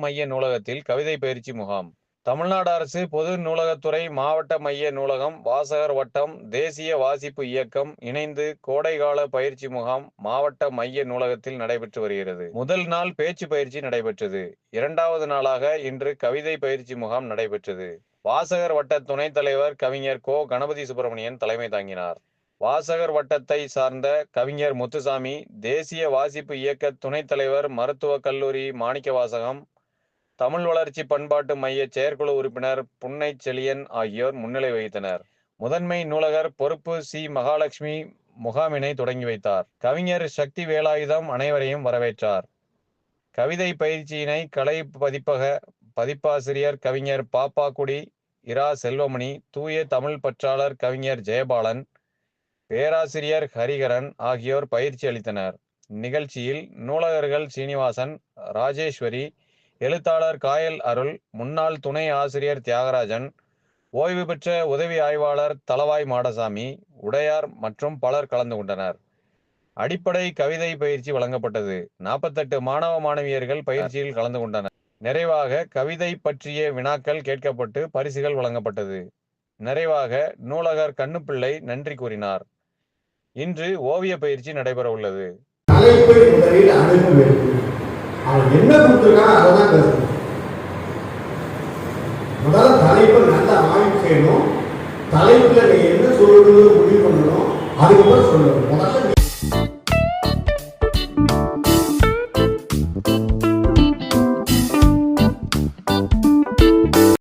மைய நூலகத்தில் கவிதை பயிற்சி முகாம். தமிழ்நாடு அரசு பொது நூலகத்துறை மாவட்ட மைய நூலகம் வாசகர் வட்டம் தேசிய வாசிப்பு இயக்கம் இணைந்து கோடைகால பயிற்சி முகாம் மாவட்ட மைய நூலகத்தில் நடைபெற்று வருகிறது. முதல் நாள் பேச்சு பயிற்சி நடைபெற்றது. இரண்டாவது நாளாக இன்று கவிதை பயிற்சி முகாம் நடைபெற்றது. வாசகர் வட்ட துணைத் தலைவர் கவிஞர் கோ. கணபதி சுப்பிரமணியன் தலைமை தாங்கினார். வாசகர் வட்டத்தை சார்ந்த கவிஞர் முத்துசாமி தேசிய வாசிப்பு இயக்க துணைத் தலைவர் மருத்துவக் கல்லூரி மாணிக்க வாசகம் தமிழ் வளர்ச்சி பண்பாட்டு மைய செயற்குழு உறுப்பினர் புன்னை செழியன் ஆகியோர் முன்னிலை வகித்தனர். முதன்மை நூலகர் பொறுப்பு சி. மகாலட்சுமி முகாமினை தொடங்கி வைத்தார். கவிஞர் சக்தி வேலாயுதம் அனைவரையும் வரவேற்றார். கவிதை பயிற்சியினை கலை பதிப்பக பதிப்பாசிரியர் கவிஞர் பாப்பாக்குடி இரா செல்வமணி தூய தமிழ் பற்றாளர் கவிஞர் ஜெயபாலன் பேராசிரியர் ஹரிகரன் ஆகியோர் பயிற்சி அளித்தனர். நிகழ்ச்சியில் நூலகர்கள் சீனிவாசன் ராஜேஸ்வரி எழுத்தாளர் காயல் அருள் முன்னாள் துணை ஆசிரியர் தியாகராஜன் ஓய்வு பெற்ற உதவி ஆய்வாளர் தலவாய் மாடசாமி உடையார் மற்றும் பலர் கலந்து கொண்டனர். அடிப்படை கவிதை பயிற்சி வழங்கப்பட்டது. நாற்பத்தெட்டு மாணவ மாணவியர்கள் பயிற்சியில் கலந்து கொண்டனர். நிறைவாக கவிதை பற்றிய வினாக்கள் கேட்கப்பட்டு பரிசுகள் வழங்கப்பட்டது. நிறைவாக நூலகர் கண்ணுப்பிள்ளை நன்றி கூறினார். இன்று ஓவிய பயிற்சி நடைபெற உள்ளது அவன் என்ன கொடுத்துருக்கான் அதை தான் பேசணும். முதல்ல தலைப்பை நல்லா ஆய்வு செய்யணும். தலைப்புல நீ என்ன சொல்லணும்னு முடிவு பண்ணணும். அதுக்கப்புறம் சொல்லணும். முதல்ல